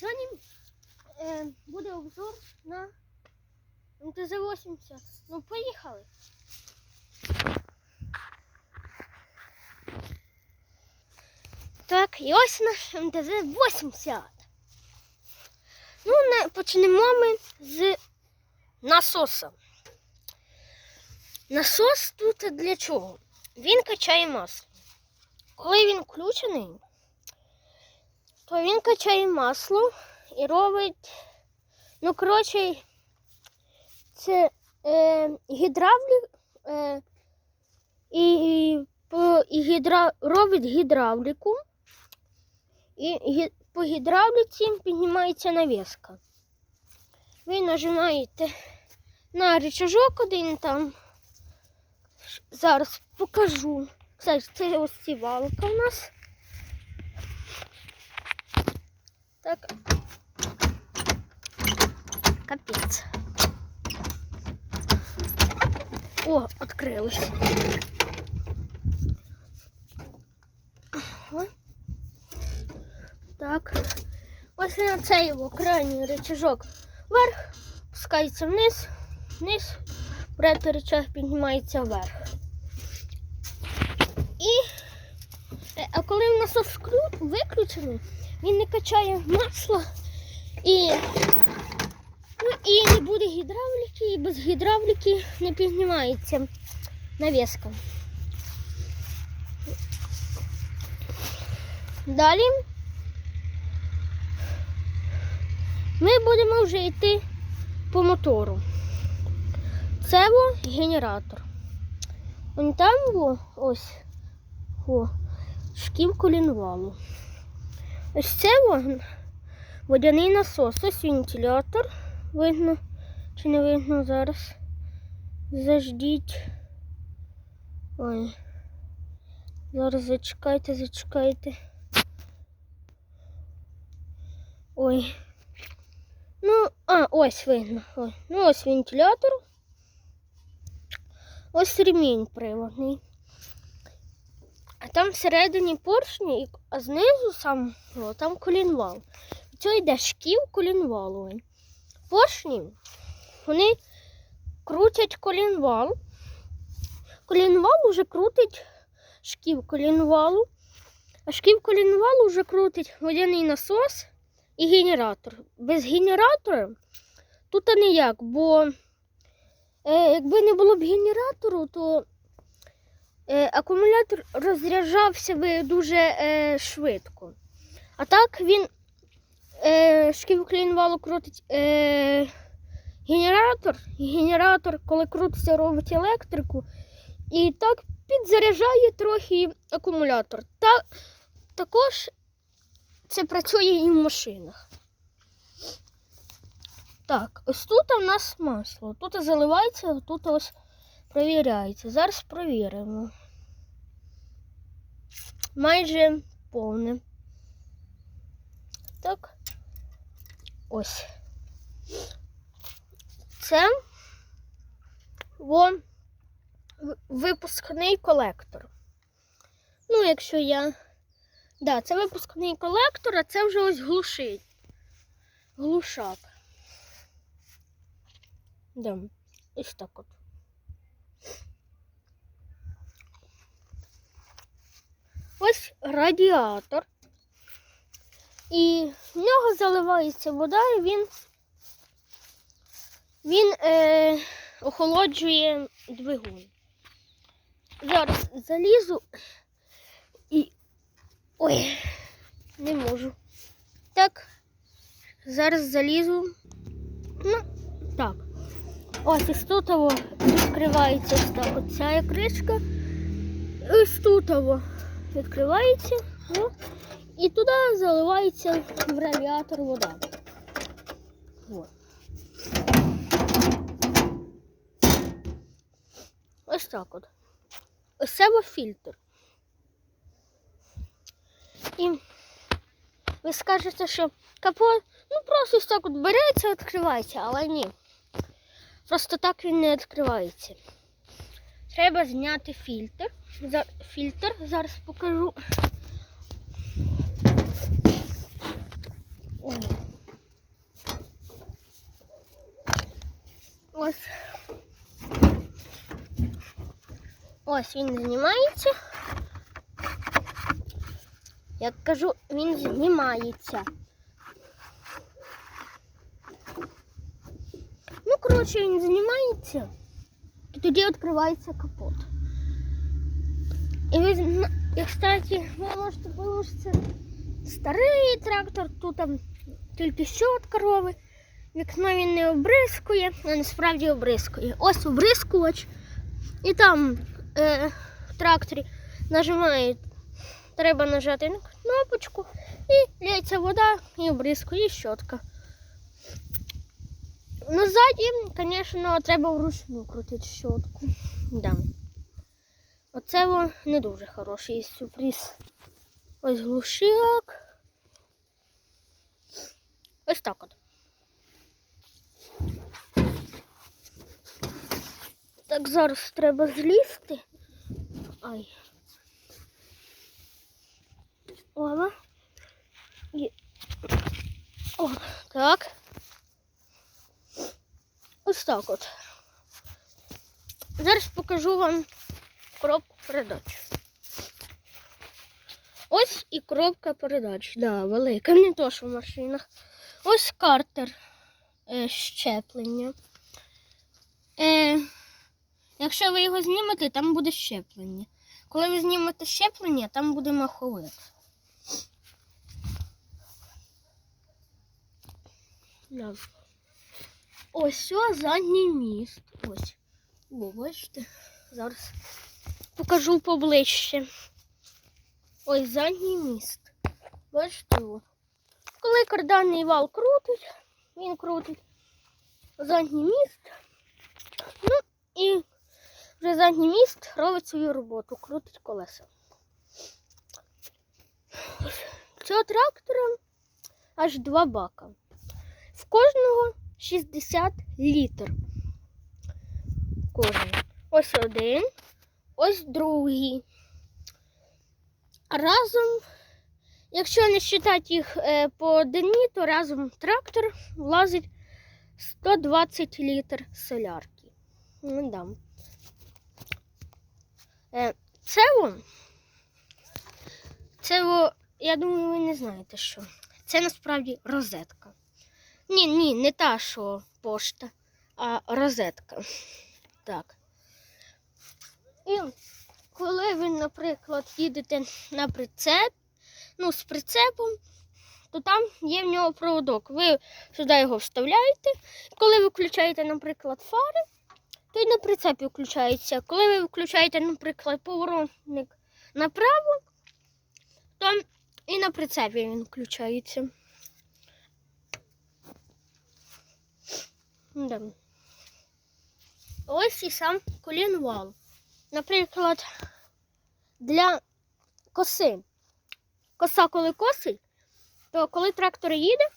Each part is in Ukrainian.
Сьогодні е, буде обзор на МТЗ-80. Ну, поїхали. Так, і ось наш МТЗ-80. Ну, не, почнемо ми з насоса. Насос тут для чого? Він качає масло. Коли він включений, то він качає масло і робить, ну, коротше, це е, гідравлік е, і, по, і гідра, робить гідравліку, і гі, по гідравліці піднімається навіска. Ви нажимаєте на рычажок один там. Зараз покажу. Кстати, це ось сівалка у нас. Так. Капець. О, відкрилось. О. Так. Ось на цей його крайній рычажок вверх, пускається вниз, вниз, брати рычаг піднімається вверх. І, е, а коли насос вклю- виключений, він не качає масло і, ну, і не буде гідравліки, і без гідравліки не піднімається навіска. Далі ми будемо вже йти по мотору. Це во генератор. Вон там во, ось о, шків колінвалу. Ось це во, водяний насос, ось вентилятор. Видно чи не видно зараз. Заждіть. Ой. Зараз зачекайте, зачекайте. Ой. Ну, а, ось видно. Ой. Ну, ось вентилятор. Ось ремінь приводний. Там всередині поршні, а знизу сам о, там колінвал. Це йде шків колінваловий. Поршні вони крутять колінвал. Колінвал уже крутить шків колінвалу, а шків колінвалу вже крутить водяний насос і генератор. Без генератора тут ніяк, бо е, якби не було б генератору, то акумулятор розряджався би дуже е, швидко. А так він е, шків клінвалу крутить е, генератор, генератор, коли крутиться, робить електрику, і так підзаряджає трохи акумулятор. Та, також це працює і в машинах. Так, ось тут у нас масло. Тут заливається, тут ось провіряється. Зараз провіримо. Майже повне. Так. Ось. Це во в- випускний колектор. Ну, якщо я. Да, це випускний колектор, а це вже ось глушить. Глушак. Да. Ось так от. Ось радіатор. І в нього заливається вода, і він, він е, охолоджує двигун. Зараз залізу і. Ой, не можу. Так, зараз залізу. Ну, так. Ось ось тут відкривається ось так. От ця кришка. Ось тут відкривається. О, і туди заливається в радіатор вода. Ось так от. Ось це фільтр. І ви скажете, що капот, ну просто ось так от береться, відкривається, але ні. Просто так він не відкривається. Треба зняти фільтр. За фільтр, зараз покажу. Ось ось він знімається. Я кажу, він знімається. Ну, коротше, він знімається, і тоді відкривається капот. І зна- і, кстати, ви можете що старий трактор, тут там тільки щотка робить. Вікно він не обрискує, а насправді обрискує. Ось обрискувач. І там е, в тракторі нажимають, треба нажати на кнопочку і лється вода і обрискує і щотка. Ну, ззаді, звісно, треба вручну крутити щотку. Да. Оце во не дуже хороший сюрприз. Ось глушилок. Ось так от. Так, зараз треба злізти. Ай. Ова. О, так. Ось так от. Зараз покажу вам коробку передач. Ось і коробка передач. Да, велика, не то, що в машинах. Ось картер е, щеплення. Е, якщо ви його знімете, там буде щеплення. Коли ви знімете щеплення, там буде маховик. Да. Ось задній міст. Ось. О, бачите? Зараз покажу поближче. Ось задній міст. Бачите його? Коли карданний вал крутить, він крутить задній міст. Ну і вже задній міст робить свою роботу, крутить колеса. Цього трактора аж два бака. В кожного 60 літр. Кожен. Ось один, ось другий. Разом, якщо не вважати їх е, по одині, то разом трактор влазить 120 літр солярки. Ну, да. Е, це вон. Це во, я думаю, ви не знаєте що. Це насправді розетка. Ні, ні, не та, що пошта, а розетка. Так. І коли ви, наприклад, їдете на прицеп, ну, з прицепом, то там є в нього проводок. Ви сюди його вставляєте. Коли ви включаєте, наприклад, фари, то й на прицепі включається. Коли ви включаєте, наприклад, поворотник направо, то і на прицепі він включається. Да. Ось і сам колінвал. Наприклад, для коси. Коса, коли косить, то коли трактор їде,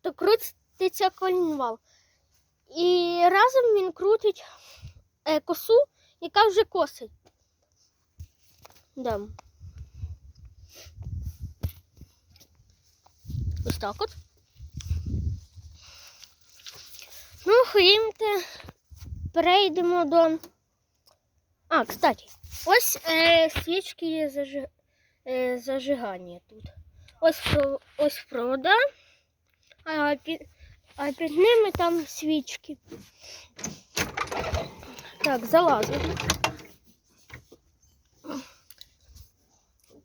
то крутиться колінвал. І разом він крутить е, косу, яка вже косить. Да. Ось так от. Ну, ходімте, перейдемо до. А, кстати, ось е, свічки зажи... е, зажигання тут. Ось, ось провода, а під... а під ними там свічки. Так, залазимо.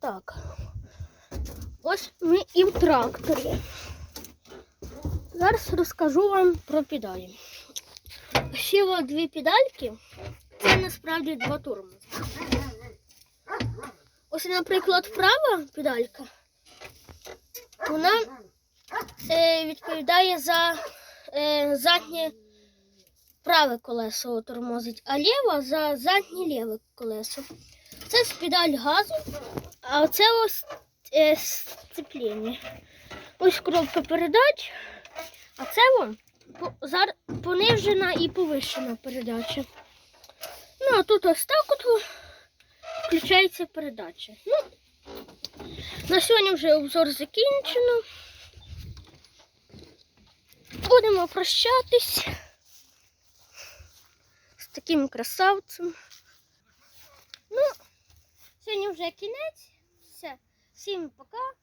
Так. Ось ми і в тракторі. Зараз розкажу вам про педалі. От дві педальки. Це насправді два тормози. Ось, наприклад, права педалька. Вона е, відповідає за е, заднє праве колесо тормозить, а ліва за заднє ліве колесо. Це з педаль газу, а це ось е, сцепління. Ось коробка передач, а це вон понижена і повищена передача. Ну, а тут ось так от включається передача. Ну, на сьогодні вже обзор закінчено. Будемо прощатись. з таким красавцем. Ну, сьогодні вже кінець. Все. Всім пока.